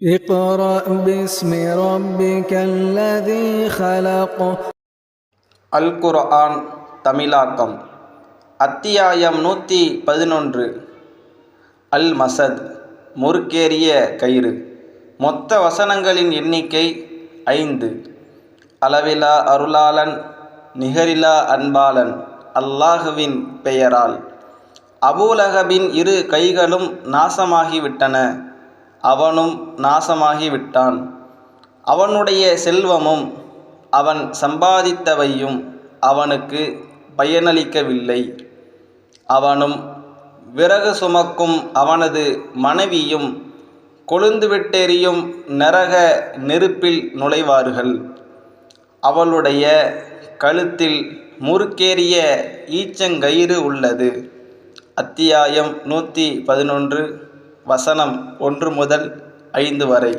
اقرأ باسم ربك الذي خلق அல் குர்ஆன் தமிழாக்கம் அத்தியாயம் நூற்றி பதினொன்று அல் மசத் முறுக்கேறிய கயிறு மொத்த வசனங்களின் எண்ணிக்கை ஐந்து அளவிலா அருளாளன் நிகரிலா அன்பாளன் அல்லாஹுவின் பெயரால் அபூலகபின் இரு கைகளும் நாசமாகிவிட்டன அவனும் நாசமாகிவிட்டான். அவனுடைய செல்வமும் அவன் சம்பாதித்தவையும் அவனுக்கு பயனளிக்கவில்லை. அவனும் விறகு சுமக்கும் அவனது மனைவியும் கொழுந்துவிட்டெறியும் நரக நெருப்பில் நுழைவார்கள். அவளுடைய கழுத்தில் முறுக்கேறிய ஈச்சங்கயிறு உள்ளது. அத்தியாயம் நூற்றி பதினொன்று. வசனம் ஒன்று முதல் ஐந்து வரை.